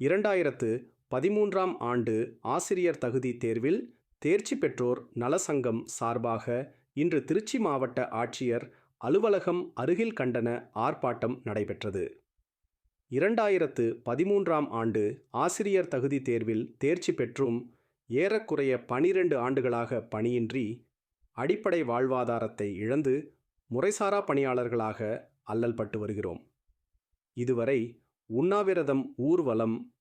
இரண்டாயிரத்து பதிமூன்றாம் ஆண்டு ஆசிரியர் தகுதி தேர்வில் தேர்ச்சி பெற்றோர் நலசங்கம் சார்பாக இன்று திருச்சி மாவட்ட ஆட்சியர் அலுவலகம் அருகில் கண்டன ஆர்ப்பாட்டம் நடைபெற்றது. இரண்டாயிரத்து பதிமூன்றாம் ஆண்டு ஆசிரியர் தகுதி தேர்வில் தேர்ச்சி பெற்றும் ஏறக்குறைய பனிரெண்டு ஆண்டுகளாக பணியின்றி அடிப்படை வாழ்வாதாரத்தை இழந்து முறைசாரா பணியாளர்களாக அல்லல்பட்டு வருகிறோம். இதுவரை உண்ணாவிரதம் ஊர்வலம்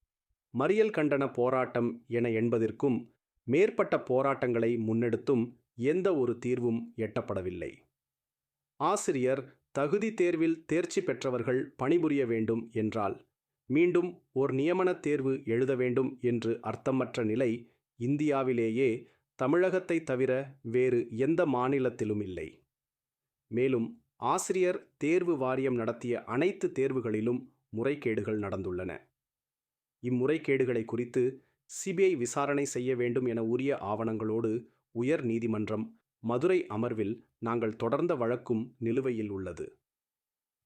மறியல் கண்டன போராட்டம் என என்பதற்கும் மேற்பட்ட போராட்டங்களை முன்னெடுத்தும் எந்த ஒரு தீர்வும் எட்டப்படவில்லை. ஆசிரியர் தகுதி தேர்வில் தேர்ச்சி பெற்றவர்கள் பணிபுரிய வேண்டும் என்றால் மீண்டும் ஓர் நியமனத் தேர்வு எழுத வேண்டும் என்று அர்த்தமற்ற நிலை இந்தியாவிலேயே தமிழகத்தை தவிர வேறு எந்த மாநிலத்திலும் இல்லை. மேலும் ஆசிரியர் தேர்வு வாரியம் நடத்திய அனைத்து தேர்வுகளிலும் முறைகேடுகள் நடந்துள்ளன. இம்முறைகேடுகளை குறித்து சிபிஐ விசாரணை செய்ய வேண்டும் என உரிய ஆவணங்களோடு உயர் நீதிமன்றம் மதுரை அமர்வில் நாங்கள் தொடர்ந்த வழக்கும் நிலுவையில் உள்ளது.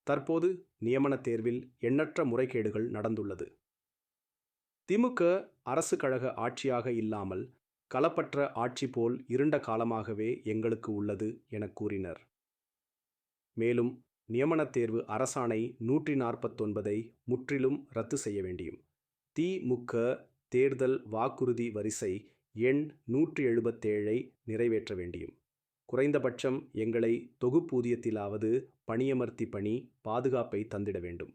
தற்போது நியமனத் தேர்வில் எண்ணற்ற முறைகேடுகள் நடந்துள்ளது. திமுக அரசு கழக ஆட்சியாக இல்லாமல் களப்பற்ற ஆட்சி போல் இருண்ட காலமாகவே எங்களுக்கு உள்ளது என கூறினர். மேலும் நியமனத் தேர்வு அரசாணை நூற்றி நாற்பத்தொன்பதை முற்றிலும் ரத்து செய்ய வேண்டியும். திமுக தேர்தல் வாக்குறுதி வரிசை எண் நூற்றி எழுபத்தேழை நிறைவேற்ற வேண்டியும். குறைந்தபட்சம் எங்களை தொகுப்பூதியத்திலாவது பணியமர்த்தி பணி பாதுகாப்பை தந்திட வேண்டும்.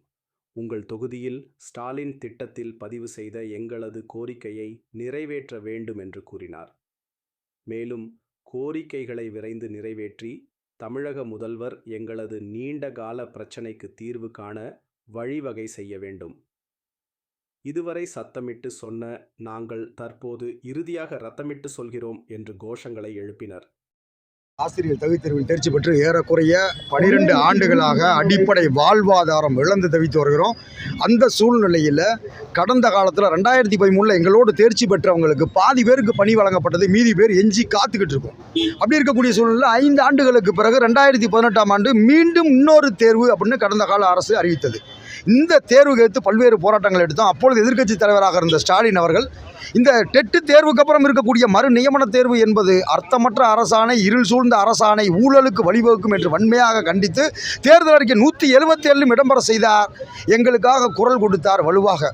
உங்கள் தொகுதியில் ஸ்டாலின் திட்டத்தில் பதிவு செய்த எங்களது கோரிக்கையை நிறைவேற்ற வேண்டும் என்று கூறினார். மேலும் கோரிக்கைகளை விரைந்து நிறைவேற்றி தமிழக முதல்வர் எங்களது நீண்ட கால பிரச்சினைக்கு தீர்வு காண வழிவகை செய்ய வேண்டும். இதுவரை சத்தமிட்டு சொன்ன நாங்கள் தற்போது இறுதியாக ரத்தமிட்டு சொல்கிறோம் என்று கோஷங்களை எழுப்பினர். ஆசிரியர் தகுதி தேர்வில் தேர்ச்சி பெற்று ஏறக்குறைய பனிரெண்டு ஆண்டுகளாக அடிப்படை வாழ்வாதாரம் இழந்து தவித்து வருகிறோம். அந்த சூழ்நிலையில் கடந்த காலத்தில் ரெண்டாயிரத்தி பதிமூணில் எங்களோடு தேர்ச்சி பெற்றவங்களுக்கு பாதி பேருக்கு பணி வழங்கப்பட்டது மீதி பேர் எஞ்சி காத்துக்கிட்டு இருக்கும். அப்படி இருக்கக்கூடிய சூழ்நிலை ஐந்து ஆண்டுகளுக்கு பிறகு ரெண்டாயிரத்தி பதினெட்டாம் ஆண்டு மீண்டும் இன்னொரு தேர்வு அப்படின்னு கடந்த கால அரசு அறிவித்தது. இந்த தேர்வுக்கு எடுத்து பல்வேறு போராட்டங்கள் எடுத்தோம். அப்பொழுது எதிர்க்கட்சி தலைவராக இருந்த ஸ்டாலின் அவர்கள் இந்த டெட்டு தேர்வுக்கு அப்புறம் இருக்கக்கூடிய மறு நியமன தேர்வு என்பது அர்த்தமற்ற அரசாணை இருள் சூழ்ந்த அரசாணை ஊழலுக்கு வழிவகுக்கும் என்று வன்மையாக கண்டித்து தேர்தல் அறிக்கை நூற்றி எழுபத்தி ஏழிலும் இடம்பெற செய்தார். எங்களுக்காக குரல் கொடுத்தார் வலுவாக.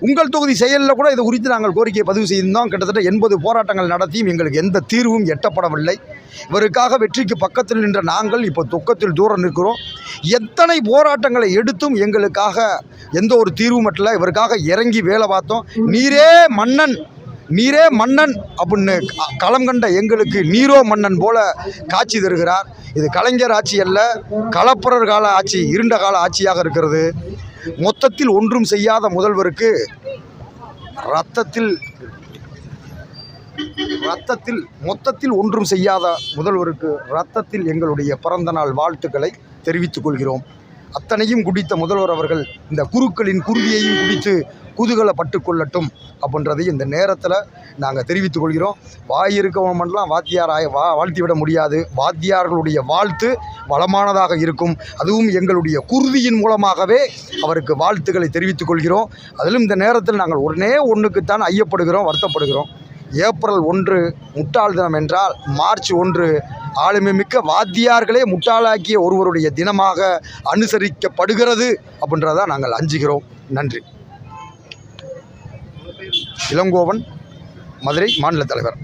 உங்கள் தொகுதி செயலில் கூட இது குறித்து நாங்கள் கோரிக்கையை பதிவு செய்திருந்தோம். கிட்டத்தட்ட எண்பது போராட்டங்கள் நடத்தியும் எங்களுக்கு எந்த தீர்வும் எட்டப்படவில்லை. இவருக்காக வெற்றிக்கு பக்கத்தில் நின்ற நாங்கள் இப்போ துக்கத்தில் தூரம் நிற்கிறோம். எத்தனை போராட்டங்களை எடுத்தும் எங்களுக்காக எந்த ஒரு தீர்வும் இல்லை இவருக்காக இறங்கி வேலை பார்த்தோம். நீரே மன்னன். நீரே மன்னன் அப்படின்னு க- களம் கண்ட எங்களுக்கு நீரோ மன்னன் போல காட்சி தருகிறார். இது கலைஞர் ஆட்சி அல்ல களப்பரர் கால ஆட்சி இருண்ட கால ஆட்சியாக இருக்கிறது. மொத்தத்தில் ஒன்றும் செய்யாத முதல்வருக்கு ரத்தத்தில் ரத்தத்தில் மொத்தத்தில் ஒன்றும் செய்யாத முதல்வருக்கு ரத்தத்தில் எங்களுடைய பிறந்த நாள் வாழ்த்துக்களை தெரிவித்துக் கொள்கிறோம். அத்தனையும் குடித்த முதல்வர் அவர்கள் இந்த குருக்களின் குருதியையும் குடித்து குதூகலப்பட்டு கொள்ளட்டும் அப்படின்றதை இந்த நேரத்தில் நாங்கள் தெரிவித்துக் கொள்கிறோம். வாய் இருக்கவமெல்லாம் வாத்தியார் ஆய வா வாழ்த்திவிட முடியாது. வாத்தியார்களுடைய வாழ்த்து வளமானதாக இருக்கும். அதுவும் எங்களுடைய குருதியின் மூலமாகவே அவருக்கு வாழ்த்துக்களை தெரிவித்துக் கொள்கிறோம். அதிலும் இந்த நேரத்தில் நாங்கள் உடனே ஒன்றுக்குத்தான் ஐயப்படுகிறோம் வருத்தப்படுகிறோம். ஏப்ரல் ஒன்று முட்டாள் தினம் என்றால் மார்ச் ஒன்று ஆளுமை மிக்க வாத்தியார்களே முட்டாளாக்கிய ஒருவருடைய தினமாக அனுசரிக்கப்படுகிறது அப்படின்றதான் நாங்கள் அஞ்சுகிறோம். நன்றி. இளங்கோவன் மதுரை மாநில தலைவர்.